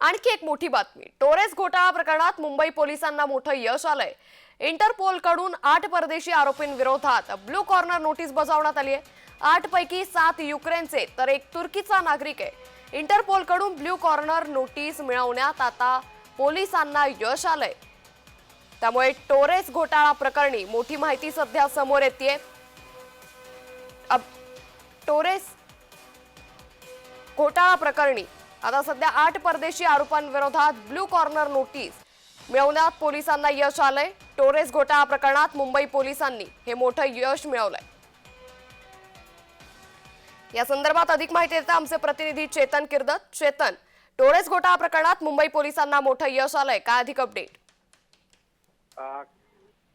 आणखी एक मोठी बातमी. टोरेस घोटाळा प्रकरणात मुंबई पोलिसांना मोठं यश आलंय. इंटरपोलकडून आठ परदेशी आरोपींविरोधात ब्लू कॉर्नर नोटीस बजावण्यात आली आहे. आठ पैकी सात युक्रेनचे तर एक तुर्कीचा नागरिक आहे. इंटरपोलकडून ब्ल्यू कॉर्नर नोटीस मिळवण्यात आता पोलिसांना यश आलंय. त्यामुळे टोरेस घोटाळा प्रकरणी मोठी माहिती सध्या समोर येते टोरेस घोटाळा प्रकरणी आता सध्या आठ परदेशी आरोपांविरोधात ब्लू कॉर्नर नोटीस. मिळवण्यात पोलिसांना यश आलंय. टोरेस घोटाळा प्रकरणात मुंबई पोलिसांनी हे मोठं यश मिळवलंय. या संदर्भात अधिक माहिती देतात आमचे प्रतिनिधी चेतन किर्दत. चेतन टोरेस घोटाळा प्रकरणात मुंबई पोलिसांना मोठं यश आलंय. काय अधिक अपडेट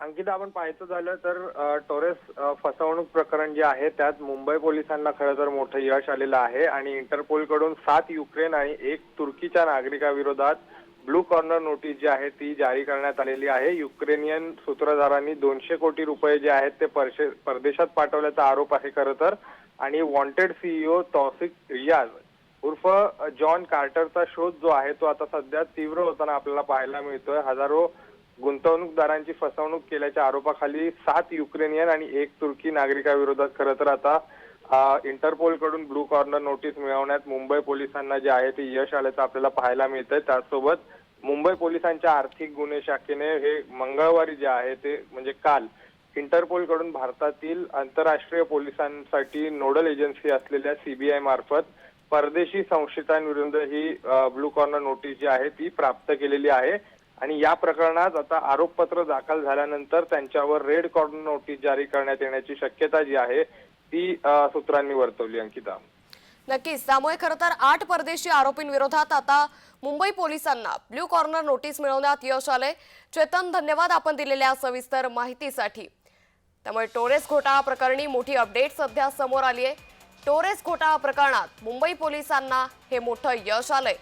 अंकिता आपण पाहायचं झालं तर टोरेस फसवणूक प्रकरण जे आहे त्यात मुंबई पोलिसांना खरं तर मोठं यश आलेलं आहे आणि इंटरपोलकडून सात युक्रेन आणि एक तुर्कीच्या नागरिकाविरोधात ब्लू कॉर्नर नोटीस जी आहे ती जारी करण्यात आलेली आहे. युक्रेनियन सूत्रधारांनी दोनशे कोटी रुपये जे आहेत ते परशे परदेशात पाठवल्याचा आरोप आहे खरं तर. आणि वॉन्टेड सीईओ तौसिक रियाज उर्फ जॉन कार्टरचा शोध जो आहे तो आता सध्या तीव्र होताना आपल्याला पाहायला मिळतोय. हजारो गुंतवणूकदारांची फसवणूक केल्याच्या आरोपाखाली सात युक्रेनियन आणि एक तुर्की नागरिकाविरोधात खरं तर आता इंटरपोलकडून ब्लू कॉर्नर नोटीस मिळवण्यात मुंबई पोलिसांना जे आहे ते यश आल्याचं आपल्याला पाहायला मिळतंय. त्याचसोबत मुंबई पोलिसांच्या आर्थिक गुन्हे शाखेने हे मंगळवारी जे आहे ते म्हणजे काल इंटरपोलकडून भारतातील आंतरराष्ट्रीय पोलिसांसाठी नोडल एजन्सी असलेल्या सीबीआय मार्फत परदेशी संशयितांविरुद्ध ही ब्लू कॉर्नर नोटीस जी आहे ती प्राप्त केलेली आहे. आणि या प्रकरणात आता आरोपपत्र दाखल झाल्यानंतर त्यांच्यावर रेड कॉर्नर नोटीस जारी करण्यात येण्याची शक्यता जी आहे ती सूत्रांनी वर्तवली अंकिता. नक्कीच. त्यामुळे खरं तर आठ परदेशी आरोपींविरोधात आता मुंबई पोलिसांना ब्ल्यू कॉर्नर नोटीस मिळवण्यात यश आले चेतन धन्यवाद आपण दिलेल्या सविस्तर माहितीसाठी. त्यामुळे टोरेस घोटाळा प्रकरणी मोठी अपडेट सध्या समोर आली आहे टोरेस घोटाळा प्रकरणात मुंबई पोलिसांना हे मोठं यश आलंय.